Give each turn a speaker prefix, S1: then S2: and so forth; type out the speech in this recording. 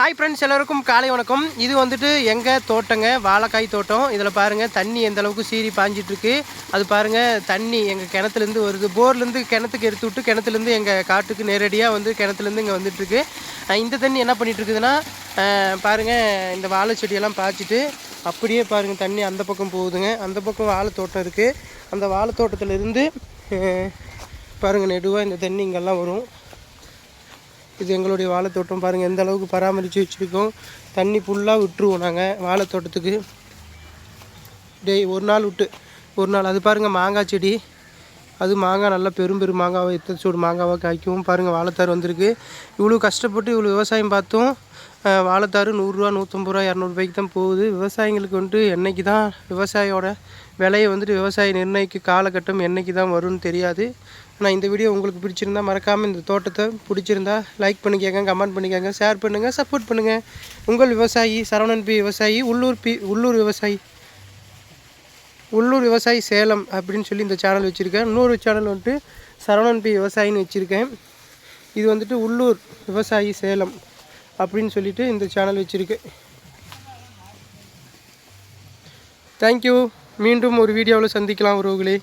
S1: Hi friends எல்லாருக்கும் காலை வணக்கம். இது வந்துட்டு எங்கள் தோட்டங்க? வாழைக்காய் தோட்டம். இதில் பாருங்கள் தண்ணி எந்த அளவுக்கு சீறி பாஞ்சிட்ருக்கு அது பாருங்கள் தண்ணி எங்கள் கிணத்துலேருந்து வருது. போர்லேருந்து கிணத்துக்கு எடுத்து விட்டு கிணத்துலேருந்து எங்கள் காட்டுக்கு நேரடியாக வந்து கிணத்துலேருந்து இங்கே வந்துட்டுருக்கு இந்த தண்ணி என்ன பண்ணிகிட்ருக்குதுன்னா பாருங்கள் இந்த வாழை செடியெல்லாம் பாய்ச்சிட்டு அப்படியே பாருங்கள் தண்ணி அந்த பக்கம் போகுதுங்க. அந்த பக்கம் வாழை தோட்டம் இருக்குது அந்த வாழை தோட்டத்துலேருந்து பாருங்கள் நெடுவாக இந்த தண்ணி இங்கெல்லாம் வரும். இது எங்களுடைய வாழைத்தோட்டம் பாருங்கள் எந்த அளவுக்கு பராமரித்து வச்சுருக்கோம். தண்ணி ஃபுல்லாக விட்டுருவோம் நாங்கள் வாழைத்தோட்டத்துக்கு. டேய் ஒரு நாள் விட்டு. ஒரு நாள் அது பாருங்கள் மாங்காய் செடி. அது மாங்காய் நல்லா பெரும் பெரும் மாங்காவை எத்தனை சூடு மாங்காவாக காய்க்கும். பாருங்கள் வாழைத்தார் வந்திருக்கு. இவ்வளோ கஷ்டப்பட்டு இவ்வளோ விவசாயம் பார்த்தோம் வாழைத்தாறு வாழைத்தார் நூறுரூவா நூற்றம்பது ரூபா இரநூறுபாய்க்கு தான் போகுது. விவசாயிங்களுக்கு வந்துட்டு என்றைக்கு தான் விவசாயியோட விலையை வந்துட்டு விவசாயி நிர்ணயிக்க காலகட்டம் என்னைக்கு தான் வரும்னு தெரியாது. ஆனால் இந்த வீடியோ உங்களுக்கு பிடிச்சிருந்தா மறக்காமல் இந்த தோட்டத்தை பிடிச்சிருந்தா லைக் பண்ணிக்கங்க கமெண்ட் பண்ணிக்கங்க ஷேர் பண்ணுங்கள் சப்போர்ட் பண்ணுங்கள் உங்கள் விவசாயி சரவணன் பி விவசாயி உள்ளூர் பி உள்ளூர் விவசாயி. உள்ளூர் விவசாயி சேலம் அப்படின்னு சொல்லி இந்த சேனல் வச்சுருக்கேன். இன்னொரு சேனல் வந்துட்டு சரவணன் பி விவசாயின்னு வச்சுருக்கேன். இது வந்துட்டு உள்ளூர் விவசாயி சேலம் அப்படின்னு சொல்லிட்டு இந்த சேனல் வச்சுருக்கேன் தேங்க்யூ மீண்டும் ஒரு வீடியோவில் சந்திக்கலாம் உறவுகளே.